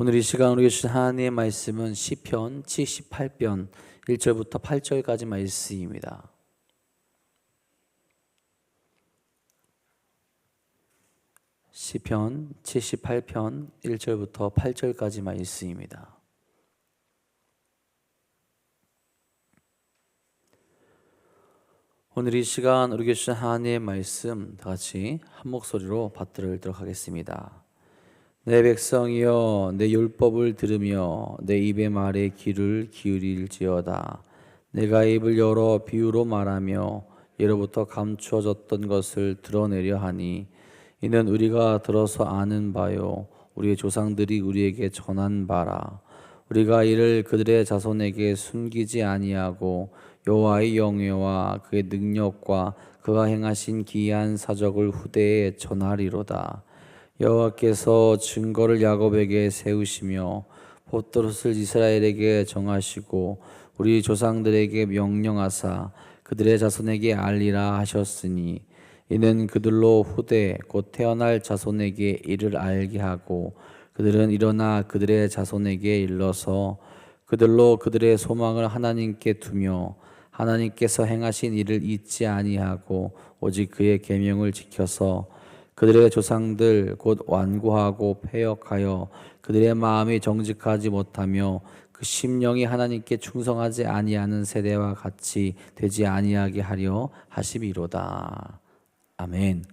오늘 이 시간 우리 주신 하나님의 말씀은 시편 78편 1절부터 8절까지 말씀입니다. 시편 78편 1절부터 8절까지 말씀입니다. 오늘 이 시간 우리에게 주신 하나님의 말씀 다 같이 한 목소리로 받들도록 하겠습니다. 내 백성이여 내 율법을 들으며 내 입의 말에 귀를 기울일지어다. 내가 입을 열어 비유로 말하며 예로부터 감추어졌던 것을 드러내려 하니 이는 우리가 들어서 아는 바요. 우리의 조상들이 우리에게 전한 바라. 우리가 이를 그들의 자손에게 숨기지 아니하고 여호와의 영예와 그의 능력과 그가 행하신 기이한 사적을 후대에 전하리로다 여호와께서 증거를 야곱에게 세우시며 보트롯을 이스라엘에게 정하시고 우리 조상들에게 명령하사 그들의 자손에게 알리라 하셨으니 이는 그들로 후대 곧 태어날 자손에게 이를 알게 하고 그들은 일어나 그들의 자손에게 일러서 그들로 그들의 소망을 하나님께 두며 하나님께서 행하신 일을 잊지 아니하고 오직 그의 계명을 지켜서 그들의 조상들 곧 완고하고 패역하여 그들의 마음이 정직하지 못하며 그 심령이 하나님께 충성하지 아니하는 세대와 같이 되지 아니하게 하려 하심이로다. 아멘.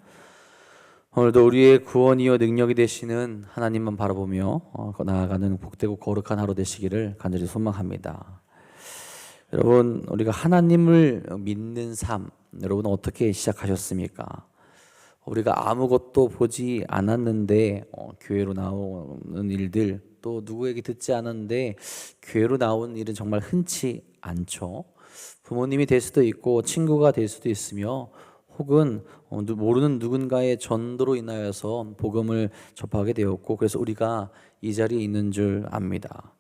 오늘도 우리의 구원이요 능력이 되시는 하나님만 바라보며 어, 나아가는 복되고 거룩한 하루 되시기를 간절히 소망합니다. 여러분 우리가 하나님을 믿는 삶 여러분 어떻게 시작하셨습니까? 우리가 아무것도 보지 않았는데 어, 교회로 나오는 일들 또 누구에게 듣지 않았는데 교회로 나온 일은 정말 흔치 않죠. 부모님이 될 수도 있고 친구가 될 수도 있으며 혹은 어, 누- 모르는 누군가의 전도로 인하여서 복음을 접하게 되었고 그래서 우리가 이 자리에 있는 줄 압니다.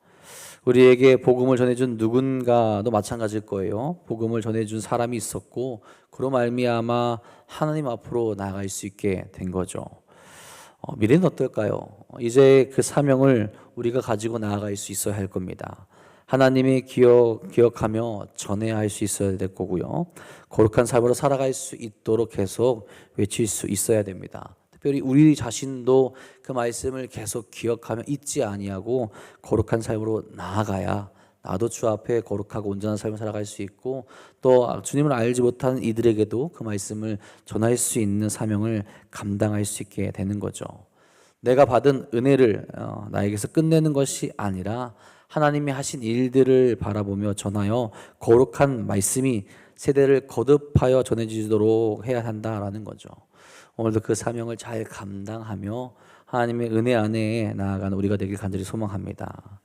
우리에게 복음을 전해준 누군가도 마찬가지일 거예요. 복음을 전해준 사람이 있었고 그로 말미암아 하나님 앞으로 나아갈 수 있게 된 거죠. 어, 미래는 어떨까요? 이제 그 사명을 우리가 가지고 나아갈 수 있어야 할 겁니다. 하나님의 기억 기억하며 전해야 할 수 있어야 될 거고요. 거룩한 삶으로 살아갈 수 있도록 계속 외칠 수 있어야 됩니다. 특별히 우리 자신도 그 말씀을 계속 기억하며 잊지 아니하고 거룩한 삶으로 나아가야 나도 주 앞에 거룩하고 온전한 삶을 살아갈 수 있고 또 주님을 알지 못하는 이들에게도 그 말씀을 전할 수 있는 사명을 감당할 수 있게 되는 거죠. 내가 받은 은혜를 어, 나에게서 끝내는 것이 아니라 하나님이 하신 일들을 바라보며 전하여 거룩한 말씀이 세대를 거듭하여 전해지도록 해야 한다라는 거죠. 오늘도 그 사명을 잘 감당하며 하나님의 은혜 안에 나아가는 우리가 되길 간절히 소망합니다.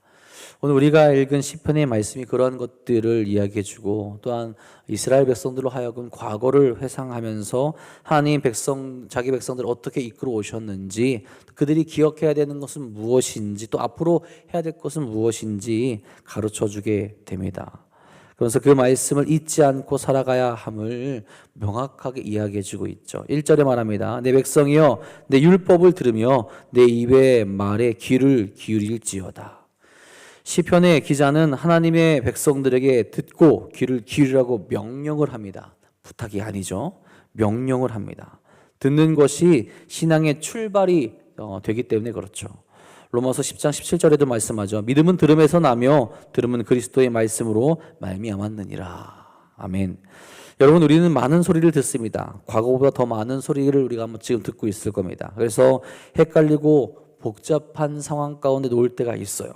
오늘 우리가 읽은 시편의 말씀이 그러한 것들을 이야기해주고 또한 이스라엘 백성들로 하여금 과거를 회상하면서 하나님 백성 자기 백성들 을 어떻게 이끌어 오셨는지 그들이 기억해야 되는 것은 무엇인지 또 앞으로 해야 될 것은 무엇인지 가르쳐 주게 됩니다. 그래서 그 말씀을 잊지 않고 살아가야 함을 명확하게 이야기해 주고 있죠. 1절에 말합니다. 내 백성이여 내 율법을 들으며 내 입의 말에 귀를 기울일지어다. 시편의 기자는 하나님의 백성들에게 듣고 귀를 기울이라고 명령을 합니다. 부탁이 아니죠. 명령을 합니다. 듣는 것이 신앙의 출발이 어, 되기 때문에 그렇죠. 로마서 10장 17절에도 말씀하죠. 믿음은 들음에서 나며 들음은 그리스도의 말씀으로 말미암았느니라. 아멘. 여러분 우리는 많은 소리를 듣습니다. 과거보다 더 많은 소리를 우리가 지금 듣고 있을 겁니다. 그래서 헷갈리고 복잡한 상황 가운데 놓을 때가 있어요.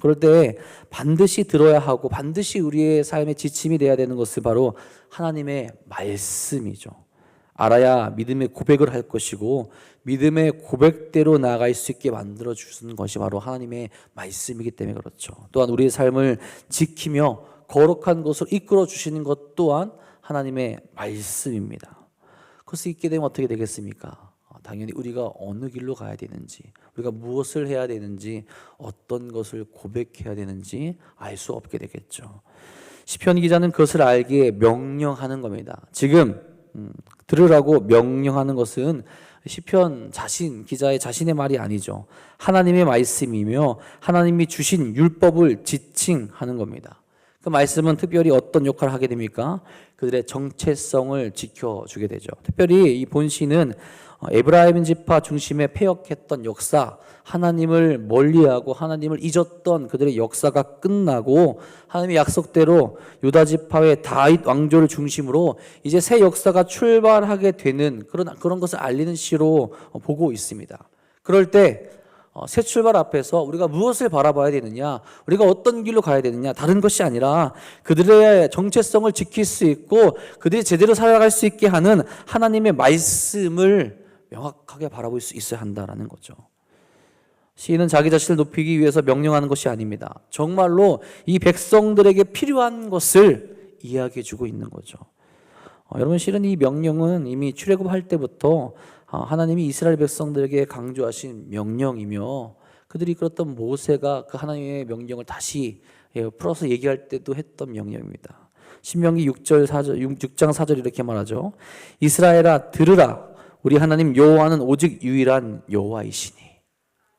그럴 때 반드시 들어야 하고 반드시 우리의 삶의 지침이 돼야 되는 것은 바로 하나님의 말씀이죠. 알아야 믿음의 고백을 할 것이고 믿음의 고백대로 나아갈 수 있게 만들어 주는 것이 바로 하나님의 말씀이기 때문에 그렇죠. 또한 우리의 삶을 지키며 거룩한 것을 이끌어 주시는 것 또한 하나님의 말씀입니다. 그것을 잊게 되면 어떻게 되겠습니까? 어, 당연히 우리가 어느 길로 가야 되는지, 우리가 무엇을 해야 되는지, 어떤 것을 고백해야 되는지 알 수 없게 되겠죠. 시편 기자는 그것을 알기에 명령하는 겁니다. 지금 음, 들으라고 명령하는 것은 시편 자신 기자의 자신의 말이 아니죠. 하나님의 말씀이며 하나님이 주신 율법을 지칭하는 겁니다. 그 말씀은 특별히 어떤 역할을 하게 됩니까? 그들의 정체성을 지켜주게 되죠. 특별히 이 본시는 어, 에브라임 지파 중심에 폐역했던 역사, 하나님을 멀리하고 하나님을 잊었던 그들의 역사가 끝나고 하나님의 약속대로 유다 지파의 다윗 왕조를 중심으로 이제 새 역사가 출발하게 되는 그런 그런 것을 알리는 시로 어, 보고 있습니다. 그럴 때 어, 새 출발 앞에서 우리가 무엇을 바라봐야 되느냐, 우리가 어떤 길로 가야 되느냐, 다른 것이 아니라 그들의 정체성을 지킬 수 있고 그들이 제대로 살아갈 수 있게 하는 하나님의 말씀을 명확하게 바라볼 수 있어야 한다라는 거죠. 시인은 자기 자신을 높이기 위해서 명령하는 것이 아닙니다. 정말로 이 백성들에게 필요한 것을 이야기해 주고 있는 거죠. 어, 여러분 실은 이 명령은 이미 출애굽할 때부터 어, 하나님이 이스라엘 백성들에게 강조하신 명령이며 그들이 그랬던 모세가 그 하나님의 명령을 다시 예, 풀어서 얘기할 때도 했던 명령입니다. 신명기 6절 4절 6장 4절 이렇게 말하죠. 이스라엘아 들으라 우리 하나님 여호와는 오직 유일한 여호와이시니.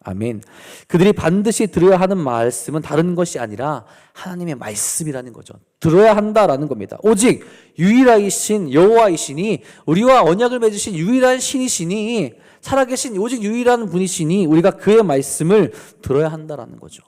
아멘. 그들이 반드시 들어야 하는 말씀은 다른 것이 아니라 하나님의 말씀이라는 거죠. 들어야 한다라는 겁니다. 오직 유일하신 여호와이시니 우리와 언약을 맺으신 유일한 신이시니 살아계신 오직 유일한 분이시니 우리가 그의 말씀을 들어야 한다라는 거죠.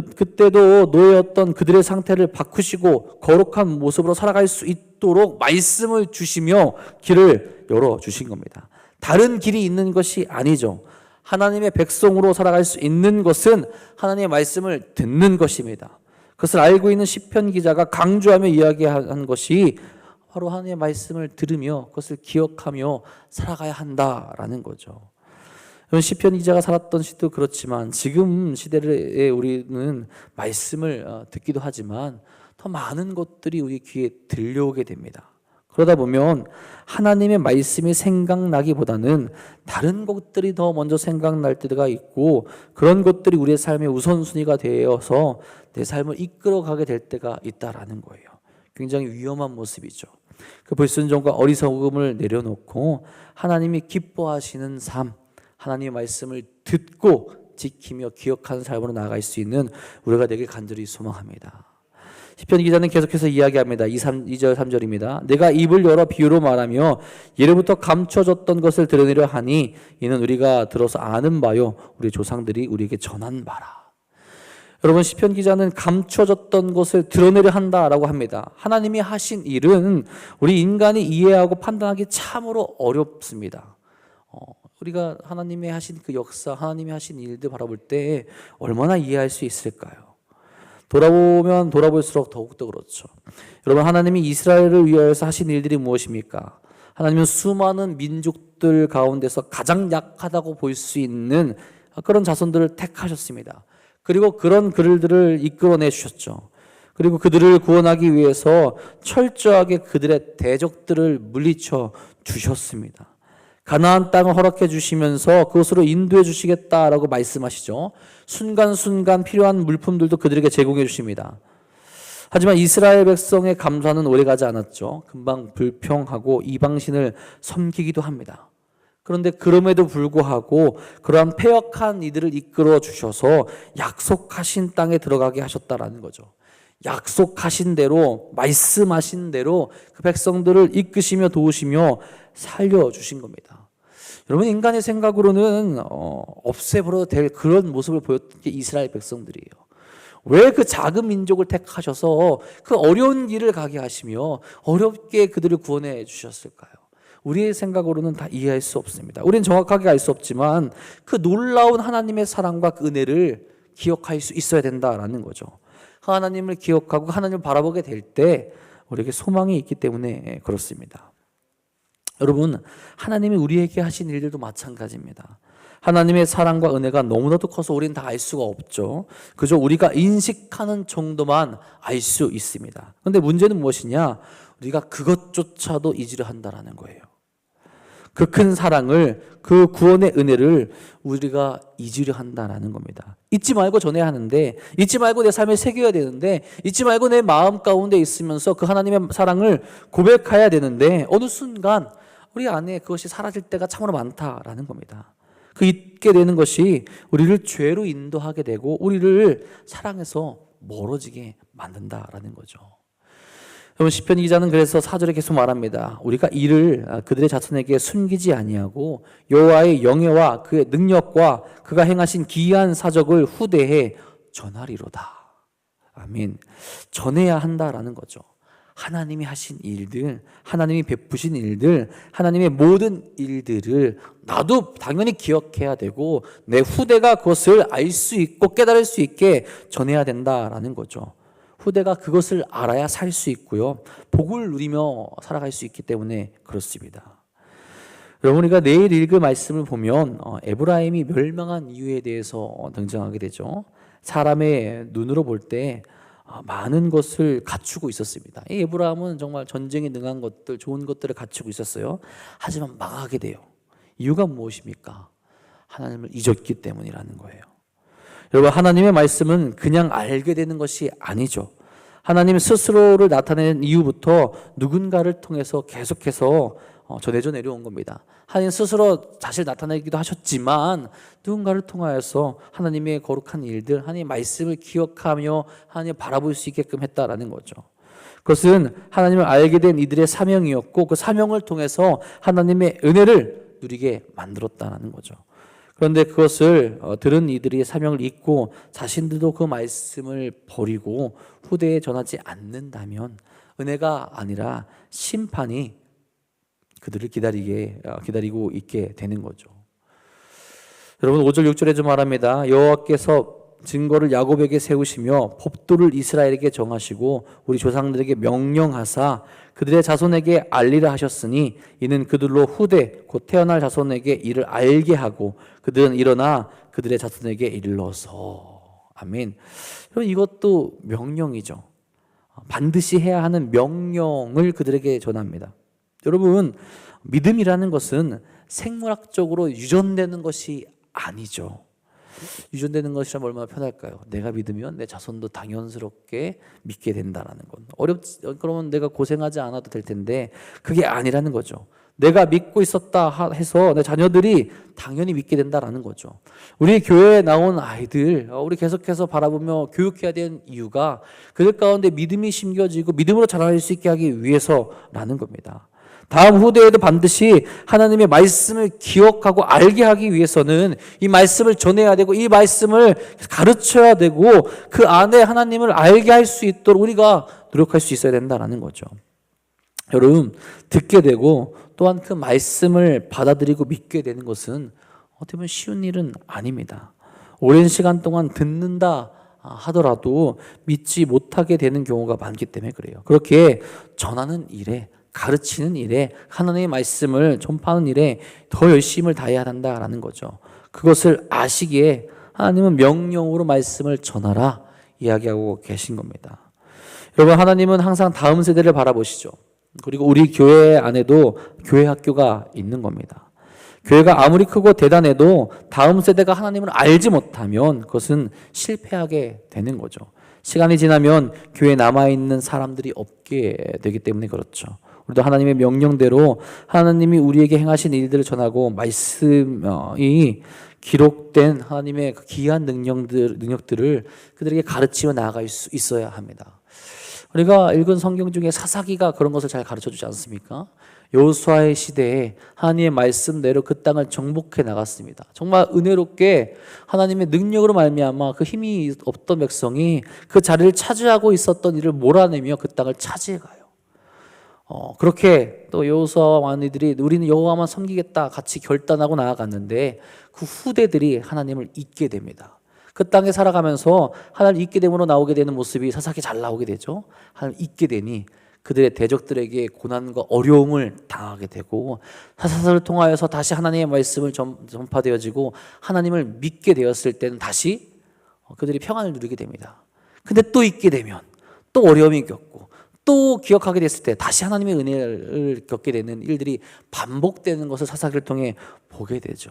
그, 그때도 노예였던 그들의 상태를 바꾸시고 거룩한 모습으로 살아갈 수 있도록 말씀을 주시며 길을 열어 주신 겁니다. 다른 길이 있는 것이 아니죠. 하나님의 백성으로 살아갈 수 있는 것은 하나님의 말씀을 듣는 것입니다. 그것을 알고 있는 시편 기자가 강조하며 이야기한 것이 바로 하나님의 말씀을 들으며 그것을 기억하며 살아가야 한다라는 거죠. 시편 기자가 살았던 시도 그렇지만 지금 시대에 우리는 말씀을 어, 듣기도 하지만 더 많은 것들이 우리 귀에 들려오게 됩니다. 그러다 보면 하나님의 말씀이 생각나기보다는 다른 것들이 더 먼저 생각날 때가 있고 그런 것들이 우리의 삶의 우선순위가 되어서 내 삶을 이끌어가게 될 때가 있다라는 거예요. 굉장히 위험한 모습이죠. 그 불순종과 어리석음을 내려놓고 하나님이 기뻐하시는 삶, 하나님의 말씀을 듣고 지키며 기억하는 삶으로 나아갈 수 있는 우리가 되길 간절히 소망합니다. 시편 기자는 계속해서 이야기합니다. 2, 3, 2절 3절입니다. 내가 입을 열어 비유로 말하며 예로부터 감춰졌던 것을 드러내려 하니 이는 우리가 들어서 아는 바요 우리 조상들이 우리에게 전한 바라. 여러분 시편 기자는 감춰졌던 것을 드러내려 한다라고 합니다. 하나님이 하신 일은 우리 인간이 이해하고 판단하기 참으로 어렵습니다. 어, 우리가 하나님의 하신 그 역사, 하나님이 하신 일들 바라볼 때 얼마나 이해할 수 있을까요? 돌아보면 돌아볼수록 더욱더 그렇죠. 여러분, 하나님이 이스라엘을 위하여서 하신 일들이 무엇입니까? 하나님은 수많은 민족들 가운데서 가장 약하다고 볼 수 있는 그런 자손들을 택하셨습니다. 그리고 그런 그들을 이끌어내 주셨죠. 그리고 그들을 구원하기 위해서 철저하게 그들의 대적들을 물리쳐 주셨습니다. 가나안 땅을 허락해 주시면서 그것으로 인도해 주시겠다라고 말씀하시죠. 순간순간 필요한 물품들도 그들에게 제공해 주십니다. 하지만 이스라엘 백성의 감사는 오래가지 않았죠. 금방 불평하고 이방신을 섬기기도 합니다. 그런데 그럼에도 불구하고 그러한 폐역한 이들을 이끌어 주셔서 약속하신 땅에 들어가게 하셨다라는 거죠. 약속하신 대로 말씀하신 대로 그 백성들을 이끄시며 도우시며 살려 주신 겁니다. 여러분 인간의 생각으로는 어, 없애버려도 될 그런 모습을 보였던 게 이스라엘 백성들이에요. 왜 그 작은 민족을 택하셔서 그 어려운 길을 가게 하시며 어렵게 그들을 구원해 주셨을까요? 우리의 생각으로는 다 이해할 수 없습니다. 우리는 정확하게 알 수 없지만 그 놀라운 하나님의 사랑과 그 은혜를 기억할 수 있어야 된다라는 거죠. 하나님을 기억하고 하나님을 바라보게 될 때 우리에게 소망이 있기 때문에 그렇습니다. 여러분, 하나님이 우리에게 하신 일들도 마찬가지입니다. 하나님의 사랑과 은혜가 너무나도 커서 우리는 다 알 수가 없죠. 그저 우리가 인식하는 정도만 알 수 있습니다. 그런데 문제는 무엇이냐? 우리가 그것조차도 잊으려 한다라는 거예요. 그 큰 사랑을, 그 구원의 은혜를 우리가 잊으려 한다라는 겁니다. 잊지 말고 전해야 하는데, 잊지 말고 내 삶에 새겨야 되는데, 잊지 말고 내 마음 가운데 있으면서 그 하나님의 사랑을 고백해야 되는데, 어느 순간 우리 안에 그것이 사라질 때가 참으로 많다라는 겁니다. 그 있게 되는 것이 우리를 죄로 인도하게 되고 우리를 사랑해서 멀어지게 만든다라는 거죠. 여러분 시편 기자는 그래서 사절에 계속 말합니다. 우리가 이를 아, 그들의 자손에게 숨기지 아니하고 여호와의 영예와 그의 능력과 그가 행하신 기이한 사적을 후대에 전하리로다. 아멘. 전해야 한다라는 거죠. 하나님이 하신 일들, 하나님이 베푸신 일들, 하나님의 모든 일들을 나도 당연히 기억해야 되고 내 후대가 그것을 알 수 있고 깨달을 수 있게 전해야 된다라는 거죠. 후대가 그것을 알아야 살 수 있고요. 복을 누리며 살아갈 수 있기 때문에 그렇습니다. 여러분 우리가 내일 읽을 말씀을 보면 어, 에브라임이 멸망한 이유에 대해서 어, 등장하게 되죠. 사람의 눈으로 볼때 아, 많은 것을 갖추고 있었습니다. 이 에브라임은 정말 전쟁에 능한 것들, 좋은 것들을 갖추고 있었어요. 하지만 망하게 돼요. 이유가 무엇입니까? 하나님을 잊었기 때문이라는 거예요. 여러분 하나님의 말씀은 그냥 알게 되는 것이 아니죠. 하나님 스스로를 나타내는 이유부터 누군가를 통해서 계속해서 어, 전해져 내려온 겁니다. 하나님 스스로 자신을 나타내기도 하셨지만 누군가를 통하여서 하나님의 거룩한 일들, 하나님의 말씀을 기억하며 하나님 바라볼 수 있게끔 했다라는 거죠. 그것은 하나님을 알게 된 이들의 사명이었고 그 사명을 통해서 하나님의 은혜를 누리게 만들었다는 거죠. 그런데 그것을 어, 들은 이들이 사명을 잊고 자신들도 그 말씀을 버리고 후대에 전하지 않는다면 은혜가 아니라 심판이 그들을 기다리게 어, 기다리고 있게 되는 거죠. 여러분 5절 6절에 좀 말합니다. 여호와께서 증거를 야곱에게 세우시며 법도를 이스라엘에게 정하시고 우리 조상들에게 명령하사 그들의 자손에게 알리라 하셨으니 이는 그들로 후대 곧 태어날 자손에게 이를 알게 하고 그들은 일어나 그들의 자손에게 일러서 아멘. 여러분 이것도 명령이죠. 반드시 해야 하는 명령을 그들에게 전합니다. 여러분 믿음이라는 것은 생물학적으로 유전되는 것이 아니죠. 유전되는 것이라면 얼마나 편할까요? 내가 믿으면 내 자손도 당연스럽게 믿게 된다라는 건 어렵. 그러면 내가 고생하지 않아도 될 텐데 그게 아니라는 거죠. 내가 믿고 있었다 해서 내 자녀들이 당연히 믿게 된다라는 거죠. 우리 교회에 나온 아이들, 어, 우리 계속해서 바라보며 교육해야 되는 이유가 그들 가운데 믿음이 심겨지고 믿음으로 자라날 수 있게 하기 위해서라는 겁니다. 다음 후대에도 반드시 하나님의 말씀을 기억하고 알게 하기 위해서는 이 말씀을 전해야 되고 이 말씀을 가르쳐야 되고 그 안에 하나님을 알게 할 수 있도록 우리가 노력할 수 있어야 된다는 거죠. 여러분, 듣게 되고 또한 그 말씀을 받아들이고 믿게 되는 것은 어떻게 보면 쉬운 일은 아닙니다. 오랜 시간 동안 듣는다 하더라도 믿지 못하게 되는 경우가 많기 때문에 그래요. 그렇게 전하는 일에 가르치는 일에 하나님의 말씀을 전파하는 일에 더 열심을 다해야 한다라는 거죠. 그것을 아시기에 하나님은 명령으로 말씀을 전하라 이야기하고 계신 겁니다. 여러분 하나님은 항상 다음 세대를 바라보시죠. 그리고 우리 교회 안에도 교회 학교가 있는 겁니다. 교회가 아무리 크고 대단해도 다음 세대가 하나님을 알지 못하면 그것은 실패하게 되는 거죠. 시간이 지나면 교회에 남아 있는 사람들이 없게 되기 때문에 그렇죠. 우리도 하나님의 명령대로 하나님이 우리에게 행하신 일들을 전하고 말씀이 기록된 하나님의 그 귀한 능력들, 능력들을 그들에게 가르치며 나아갈 수 있어야 합니다. 우리가 읽은 성경 중에 사사기가 그런 것을 잘 가르쳐 주지 않습니까? 여호수아의 시대에 하나님의 말씀대로 그 땅을 정복해 나갔습니다. 정말 은혜롭게 하나님의 능력으로 말미암아 그 힘이 없던 백성이 그 자리를 차지하고 있었던 일을 몰아내며 그 땅을 차지해 가요. 어, 그렇게 또 여호수아와 왕이들이 우리는 여호와만 섬기겠다 같이 결단하고 나아갔는데 그 후대들이 하나님을 잊게 됩니다. 그 땅에 살아가면서 하나님을 잊게 됨으로 나오게 되는 모습이 사사기 잘 나오게 되죠. 하나님 잊게 되니 그들의 대적들에게 고난과 어려움을 당하게 되고 사사를 통하여서 다시 하나님의 말씀을 전파되어지고 하나님을 믿게 되었을 때는 다시 그들이 평안을 누리게 됩니다. 근데 또 잊게 되면 또 어려움이 겪고 또 기억하게 됐을 때 다시 하나님의 은혜를 겪게 되는 일들이 반복되는 것을 사사기를 통해 보게 되죠.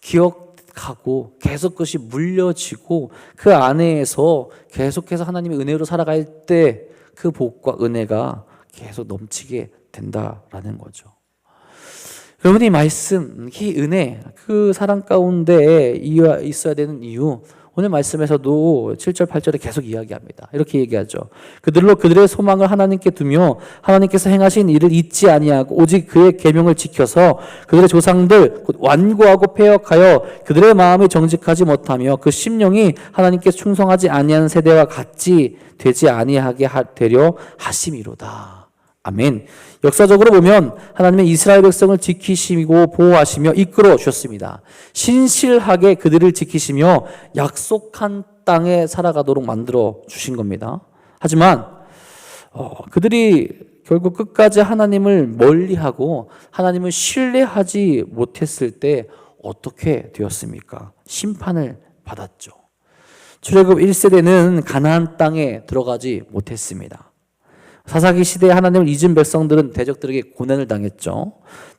기억하고 계속 그것이 물려지고 그 안에서 계속해서 하나님의 은혜로 살아갈 때 그 복과 은혜가 계속 넘치게 된다라는 거죠. 여러분 이 말씀, 이 은혜, 그 사랑 가운데 있어야 되는 이유, 오늘 말씀에서도 7절, 8절에 계속 이야기합니다. 이렇게 얘기하죠. 그들로 그들의 소망을 하나님께 두며 하나님께서 행하신 일을 잊지 아니하고 오직 그의 계명을 지켜서 그들의 조상들 곧 완고하고 폐역하여 그들의 마음이 정직하지 못하며 그 심령이 하나님께 충성하지 아니하는 세대와 같이 되지 아니하게 하- 되려 하심이로다. 아멘. 역사적으로 보면 하나님의 이스라엘 백성을 지키시고 보호하시며 이끌어 주셨습니다. 신실하게 그들을 지키시며 약속한 땅에 살아가도록 만들어 주신 겁니다. 하지만 어, 그들이 결국 끝까지 하나님을 멀리하고 하나님을 신뢰하지 못했을 때 어떻게 되었습니까? 심판을 받았죠. 출애굽 1세대는 가나안 땅에 들어가지 못했습니다. 사사기 시대에 하나님을 잊은 백성들은 대적들에게 고난을 당했죠.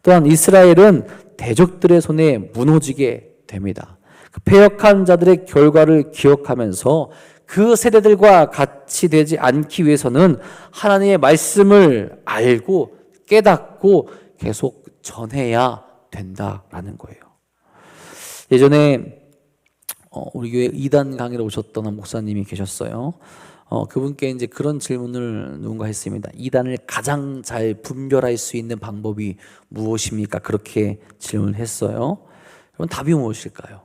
또한 이스라엘은 대적들의 손에 무너지게 됩니다. 그 패역한 자들의 결과를 기억하면서 그 세대들과 같이 되지 않기 위해서는 하나님의 말씀을 알고 깨닫고 계속 전해야 된다라는 거예요. 예전에 어, 우리 교회 이단 강의를 오셨던 한 목사님이 계셨어요. 어, 그분께 이제 그런 질문을 누군가 했습니다. 이단을 가장 잘 분별할 수 있는 방법이 무엇입니까? 그렇게 질문을 했어요. 여러분 답이 무엇일까요?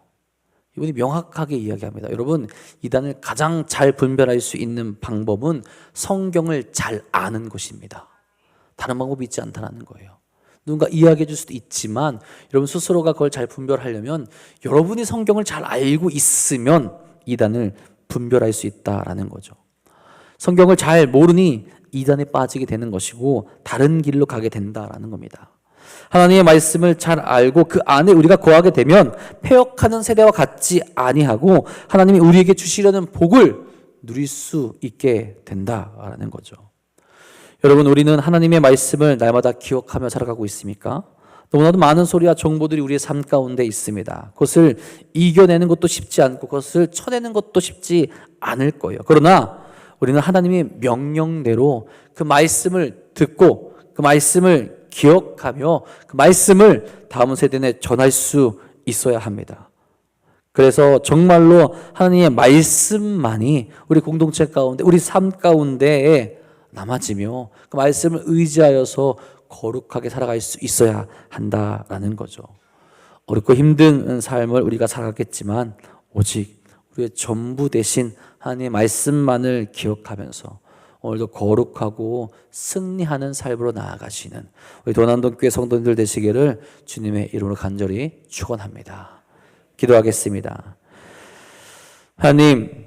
이분이 명확하게 이야기합니다. 여러분 이단을 가장 잘 분별할 수 있는 방법은 성경을 잘 아는 것입니다. 다른 방법이 있지 않다는 거예요. 누군가 이야기해 줄 수도 있지만 여러분 스스로가 그걸 잘 분별하려면 여러분이 성경을 잘 알고 있으면 이단을 분별할 수 있다라는 거죠. 성경을 잘 모르니 이단에 빠지게 되는 것이고 다른 길로 가게 된다라는 겁니다. 하나님의 말씀을 잘 알고 그 안에 우리가 거하게 되면 폐역하는 세대와 같지 아니하고 하나님이 우리에게 주시려는 복을 누릴 수 있게 된다라는 거죠. 여러분 우리는 하나님의 말씀을 날마다 기억하며 살아가고 있습니까? 너무나도 많은 소리와 정보들이 우리의 삶 가운데 있습니다. 그것을 이겨내는 것도 쉽지 않고 그것을 쳐내는 것도 쉽지 않을 거예요. 그러나 우리는 하나님의 명령대로 그 말씀을 듣고 그 말씀을 기억하며 그 말씀을 다음 세대에 전할 수 있어야 합니다. 그래서 정말로 하나님의 말씀만이 우리 공동체 가운데, 우리 삶 가운데에 남아지며 그 말씀을 의지하여서 거룩하게 살아갈 수 있어야 한다라는 거죠. 어렵고 힘든 삶을 우리가 살아갔겠지만 오직 우리의 전부 대신 하나님의 말씀만을 기억하면서 오늘도 거룩하고 승리하는 삶으로 나아가시는 우리 도난동 교회 성도님들 되시기를 주님의 이름으로 간절히 축원합니다. 기도하겠습니다. 하나님,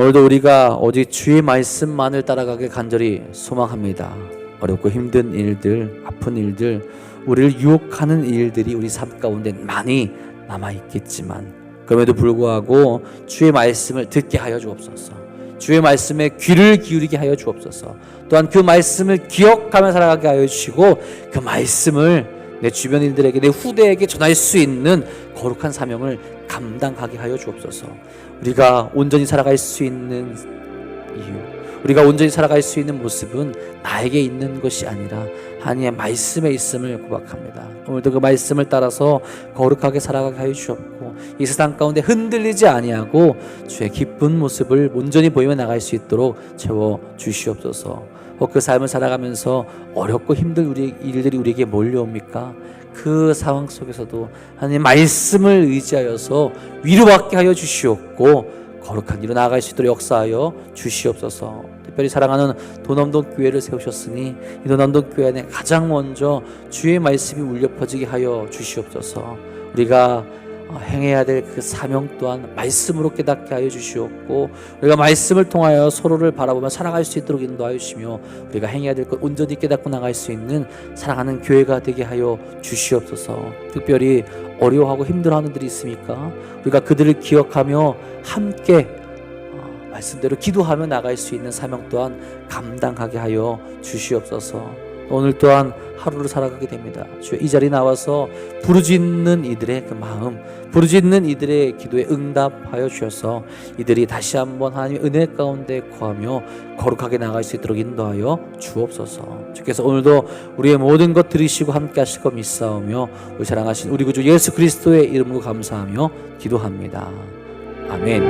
오늘도 우리가 오직 주의 말씀만을 따라가길 간절히 소망합니다. 어렵고 힘든 일들, 아픈 일들, 우리를 유혹하는 일들이 우리 삶 가운데 많이 남아 있겠지만 그럼에도 불구하고 주의 말씀을 듣게 하여 주옵소서. 주의 말씀에 귀를 기울이게 하여 주옵소서. 또한 그 말씀을 기억하며 살아가게 하여 주시고 그 말씀을 내 주변인들에게 내 후대에게 전할 수 있는 거룩한 사명을 감당하게 하여 주옵소서. 우리가 온전히 살아갈 수 있는 이유, 우리가 온전히 살아갈 수 있는 모습은 나에게 있는 것이 아니라 하나님의 말씀에 있음을 고백합니다. 오늘도 그 말씀을 따라서 거룩하게 살아가게 하여 주옵고 이 세상 가운데 흔들리지 아니하고 주의 기쁜 모습을 온전히 보이며 나갈 수 있도록 채워 주시옵소서. 혹그 삶을 살아가면서 어렵고 힘든 우리 일들이 우리에게 몰려옵니까? 그 상황 속에서도 하나님 말씀을 의지하여서 위로받게 하여 주시옵고 거룩한 일로 나아갈 수 있도록 역사하여 주시옵소서. 특별히 사랑하는 도남동 교회를 세우셨으니 이 도남동 교회 안에 가장 먼저 주의 말씀이 울려 퍼지게 하여 주시옵소서. 우리가 어, 행해야 될 그 사명 또한 말씀으로 깨닫게 하여 주시옵고 우리가 말씀을 통하여 서로를 바라보며 살아갈 수 있도록 인도하여 주시며 우리가 행해야 될 것 온전히 깨닫고 나갈 수 있는 사랑하는 교회가 되게 하여 주시옵소서. 특별히 어려워하고 힘들어하는 들이 있습니까? 우리가 그들을 기억하며 함께 어, 말씀대로 기도하며 나갈 수 있는 사명 또한 감당하게 하여 주시옵소서. 오늘 또한 하루를 살아가게 됩니다. 주여 이 자리에 나와서 부르짖는 이들의 그 마음, 부르짖는 이들의 기도에 응답하여 주셔서 이들이 다시 한번 하나님의 은혜 가운데 거하며 거룩하게 나갈 수 있도록 인도하여 주옵소서. 주께서 오늘도 우리의 모든 것 들으시고 함께 하실 것 믿사오며 우리 사랑하신 우리 구주 예수 그리스도의 이름으로 감사하며 기도합니다. 아멘.